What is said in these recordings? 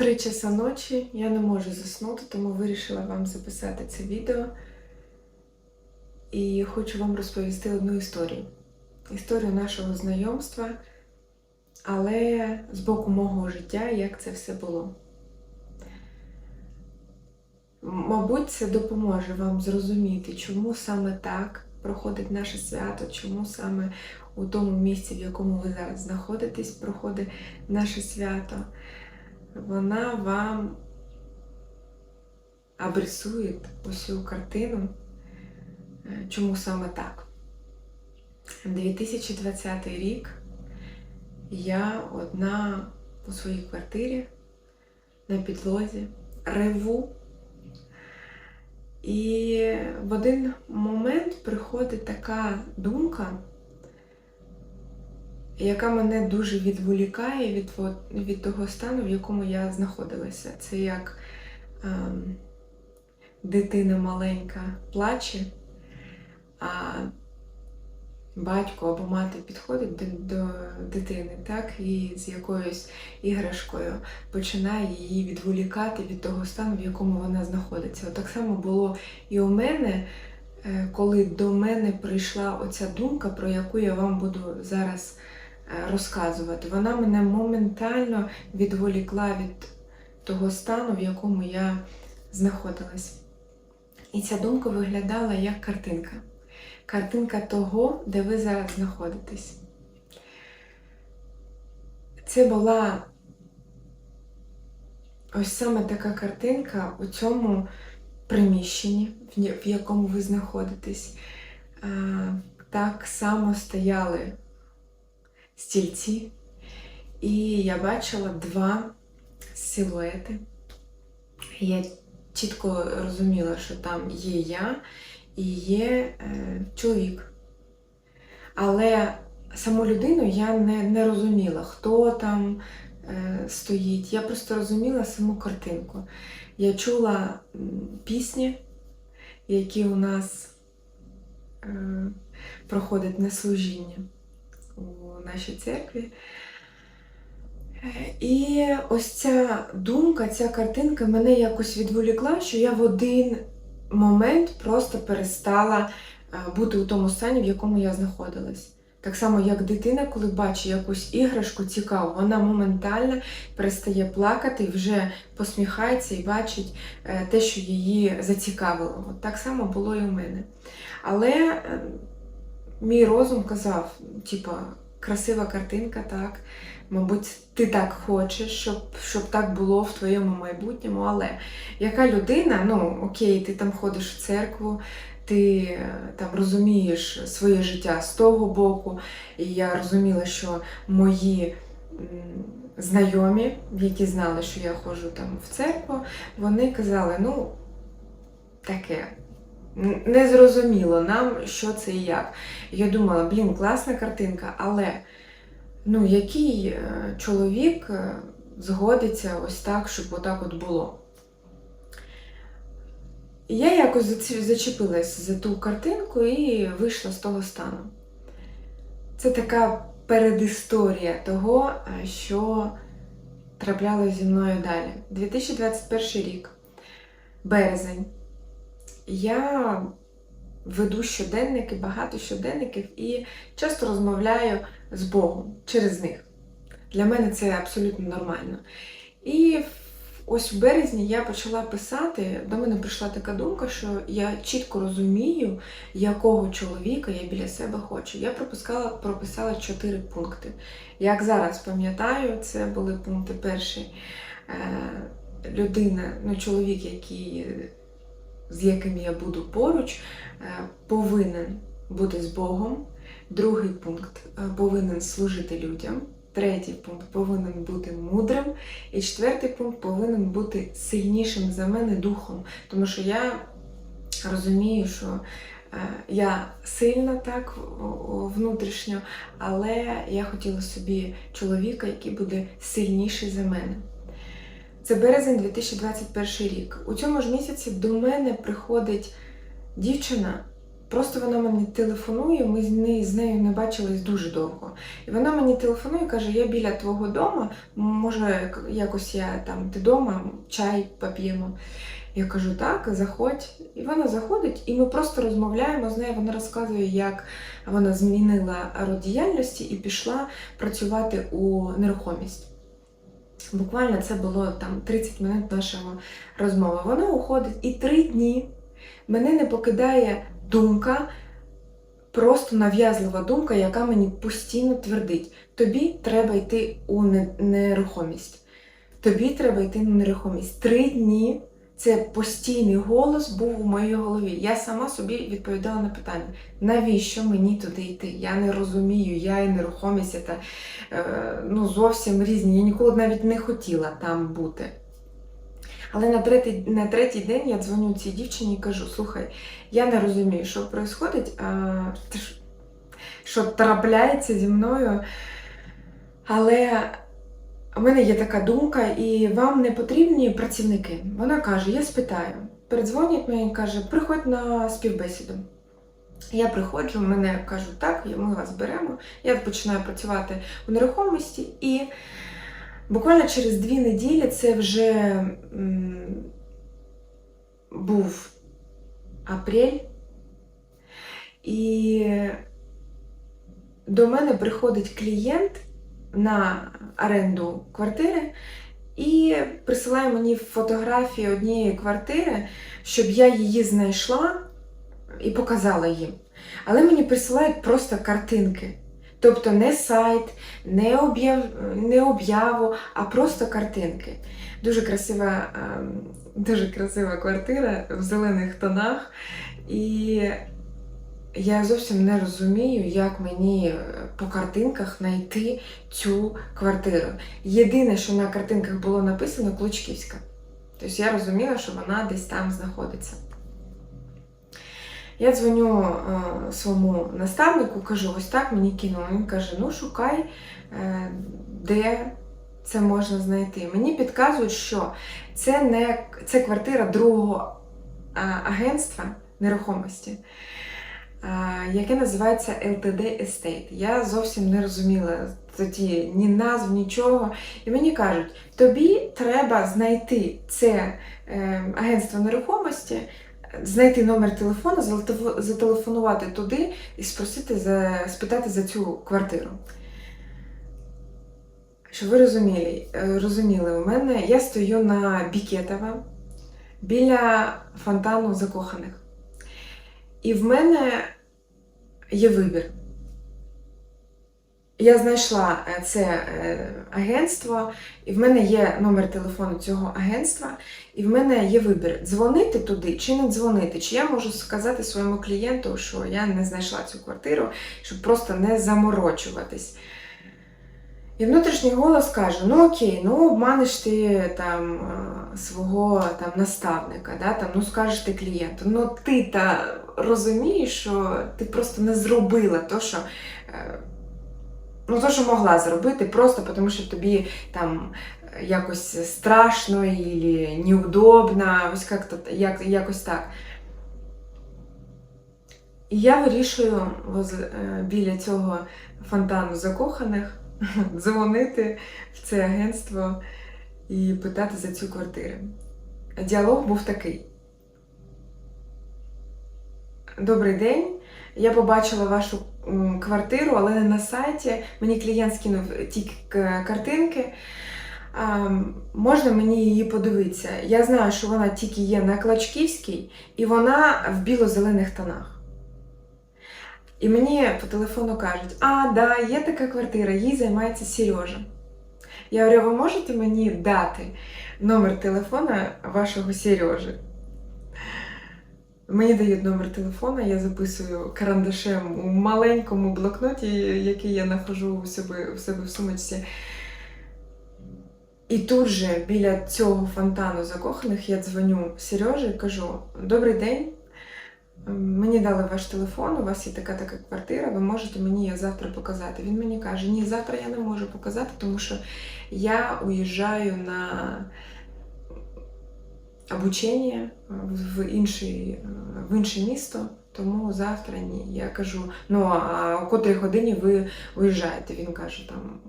Три часа ночі я не можу заснути, тому вирішила вам записати це відео. І хочу вам розповісти одну історію. Історію нашого знайомства, але з боку мого життя, як це все було. Мабуть, це допоможе вам зрозуміти, чому саме так проходить наше свято, чому саме у тому місці, в якому ви зараз знаходитесь, проходить наше свято вона вам обрисує усю картину, е, чому саме так. 2020 рік я одна у своїй квартирі на підлозі реву. І в один момент приходить така думка, яка мене дуже відволікає від, від того стану, в якому я знаходилася. Це як ем, дитина маленька плаче, а батько або мати підходить до, до дитини, так, і з якоюсь іграшкою починає її відволікати від того стану, в якому вона знаходиться. От так само було і у мене, е, коли до мене прийшла оця думка, про яку я вам буду зараз розказувати. Вона мене моментально відволікла від того стану, в якому я знаходилась. І ця думка виглядала як картинка. Картинка того, де ви зараз знаходитесь. Це була ось саме така картинка у цьому приміщенні, в якому ви знаходитесь. Так само стояли стільці, і я бачила два силуети. Я чітко розуміла, що там є я і є е, чоловік. Але саму людину я не, не розуміла, хто там е, стоїть. Я просто розуміла саму картинку. Я чула пісні, які у нас е, проходять на служіння у нашій церкві. Е, І ось ця думка, ця картинка мене якось відволікла, що я в один момент просто перестала е, бути у тому стані, в якому я знаходилась. Так само, як дитина, коли бачить якусь іграшку цікаву, вона моментально перестає плакати, вже посміхається і бачить е, те, що її зацікавило. От так само було і у мене. Але е, мій розум казав, типа, красива картинка, так. Мабуть, ти так хочеш, щоб, щоб так було в твоєму майбутньому, але яка людина, ну окей, ти там ходиш в церкву, ти е, там розумієш своє життя з того боку, і я розуміла, що мої знайомі, які знали, що я ходжу там в церкву, вони казали, ну, таке. Н- Незрозуміло нам, що це і як. Я думала, блін, класна картинка, але ну, який е, чоловік е, згодиться ось так, щоб отак от було. Я якось зачепилась за ту картинку і вийшла з того стану. Це така передісторія того, е, що траплялося зі мною далі. 2021 рік, березень. Я веду щоденники, багато щоденників і часто розмовляю з Богом через них. Для мене це абсолютно нормально. І ось в березні я почала писати, до мене прийшла така думка, що я чітко розумію, якого чоловіка я біля себе хочу. Я пропускала, прописала чотири пункти. Як зараз пам'ятаю, це були пункти перший. Е, людина, ну, чоловік, який, з яким я буду поруч, е, повинен бути з Богом. Другий пункт е, повинен служити людям. Третій пункт повинен бути мудрим. І четвертий пункт повинен бути сильнішим за мене духом. Тому що я розумію, що е, я сильна так внутрішньо, але я хотіла собі чоловіка, який буде сильніший за мене. Це березень 2021 рік. У цьому ж місяці до мене приходить дівчина, Просто вона мені телефонує, ми з нею, не бачились дуже довго. І вона мені телефонує, каже: я біля твого дому, може, якось я там, ти вдома, чай поп'ємо. Я кажу, так, заходь. І вона заходить, і ми просто розмовляємо з нею. Вона розказує, як вона змінила род діяльності і пішла працювати у нерухомість. Буквально це було там 30 минут нашого розмови. Вона уходить і три дні мене не покидає думка, просто нав'язлива думка, яка мені постійно твердить: тобі треба йти у нерухомість. Тобі треба йти на нерухомість. Три дні це постійний голос був у моїй голові. Я сама собі відповідала на питання, навіщо мені туди йти? Я не розумію, я і нерухомість та е, ну, зовсім різні. Я ніколи навіть не хотіла там бути. Але на третій, на третій день я дзвоню цій дівчині і кажу: слухай, я не розумію, що відбувається, що трапляється зі мною. Але у мене є така думка, і вам не потрібні працівники. Вона каже: я спитаю. Передзвонить мені і каже, приходь на співбесіду. Я приходжу, мене кажуть, так, ми вас беремо. Я починаю працювати у нерухомості, і буквально через дві неділі це вже м, був апрель, і до мене приходить клієнт на оренду квартири і присилає мені фотографії однієї квартири, щоб я її знайшла і показала їм. Але мені присилають просто картинки. Тобто не сайт, не, об'яв, не об'яву, а просто картинки. Дуже красива, ем, дуже красива квартира в зелених тонах. І я зовсім не розумію, як мені е, по картинках знайти цю квартиру. Єдине, що на картинках було написано Клучківська. Тобто я розуміла, що вона десь там знаходиться. Я дзвоню е, своєму наставнику, кажу, ось так мені кинули. Він каже: ну шукай, е, де це можна знайти. Мені підказують, що це не це квартира другого е, агентства нерухомості, яке називається LTD Estate. Я зовсім не розуміла тоді ні назв, нічого. І мені кажуть, тобі треба знайти це е, агентство нерухомості знайти номер телефону, зателефонувати туди і спросити за, спитати за цю квартиру. Щоб ви розуміли, е, розуміли, у мене я стою на Бікетова біля фонтану закоханих. І в мене є вибір. Я знайшла е, це е, агентство, і в мене є номер телефону цього агентства, і в мене є вибір: дзвонити туди чи не дзвонити. Чи я можу сказати своєму клієнту, що я не знайшла цю квартиру, щоб просто не заморочуватись. І внутрішній голос каже: ну окей, ну обманеш ти там е, свого там наставника, да, там, ну скажеш ти клієнту. Ну ти та розумієш, що ти просто не зробила то, що. е, Ну, то, що могла зробити, просто тому що тобі там якось страшно і неудобно, ось як-то, як, якось так. І я вирішую е, біля цього фонтану закоханих дзвонити в це агентство і питати за цю квартиру. Діалог був такий. Добрий день. Я побачила вашу квартиру, але не на сайті. Мені клієнт скинув ті картинки. А, можна мені її подивитися? Я знаю, що вона тільки є на Клачківській, і вона в біло-зелених тонах. І мені по телефону кажуть: а, да, є така квартира, їй займається Сережа. Я говорю, ви можете мені дати номер телефона вашого Сережі? Мені дають номер телефона, я записую карандашем у маленькому блокноті, який я знаходжу у себе, у себе в сумочці. І тут же біля цього фонтану закоханих я дзвоню Сережі і кажу: Добрий день. Мені дали ваш телефон, у вас є така така квартира, ви можете мені її завтра показати. Він мені каже, ні, завтра я не можу показати, тому що я уїжджаю на обучення в, в інше місто. тому завтра ні. Я кажу, ну а о котрій годині ви виїжджаєте? Він каже, там,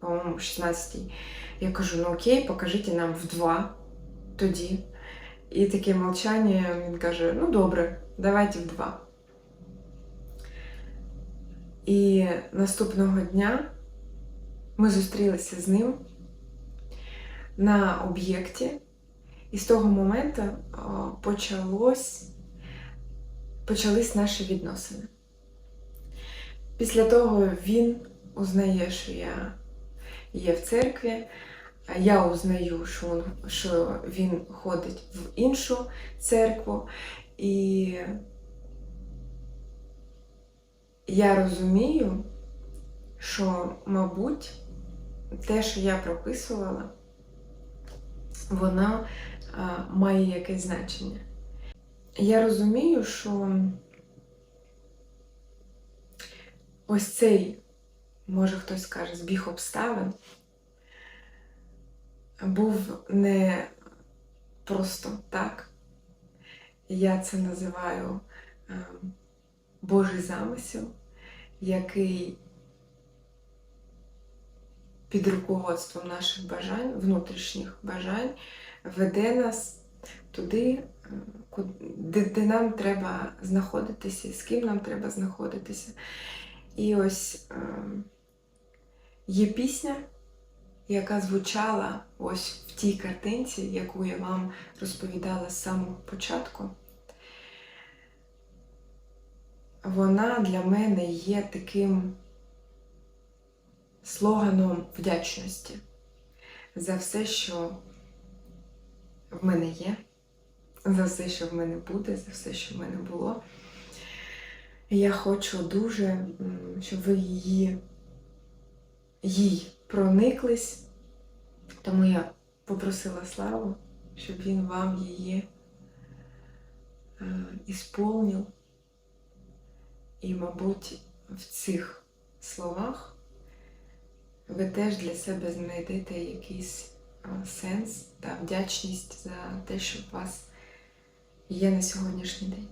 по-моєму, 16-й. Я кажу, ну окей, покажіть нам в два тоді. І таке мовчання, він каже, ну добре, давайте в два. І наступного дня ми зустрілися з ним на об'єкті, і з того моменту почалось, почались наші відносини. Після того він узнає, що я є в церкві, я узнаю, що він, що він ходить в іншу церкву. І я розумію, що, мабуть, те, що я прописувала, воно а, має якесь значення. Я розумію, що ось цей, може хтось скаже, збіг обставин був не просто так. Я це називаю е, Божий замисел, який під руководством наших бажань, внутрішніх бажань, веде нас туди, е, де, нам треба знаходитися, з ким нам треба знаходитися. І ось е, є пісня, яка звучала ось в тій картинці, яку я вам розповідала з самого початку. Вона для мене є таким слоганом вдячності за все, що в мене є, за все, що в мене буде, за все, що в мене було. Я хочу дуже, щоб ви її їй прониклись, тому я попросила Славу, щоб він вам її е, ісполнив. І, мабуть, в цих словах ви теж для себе знайдете якийсь е, сенс та вдячність за те, що у вас є на сьогоднішній день.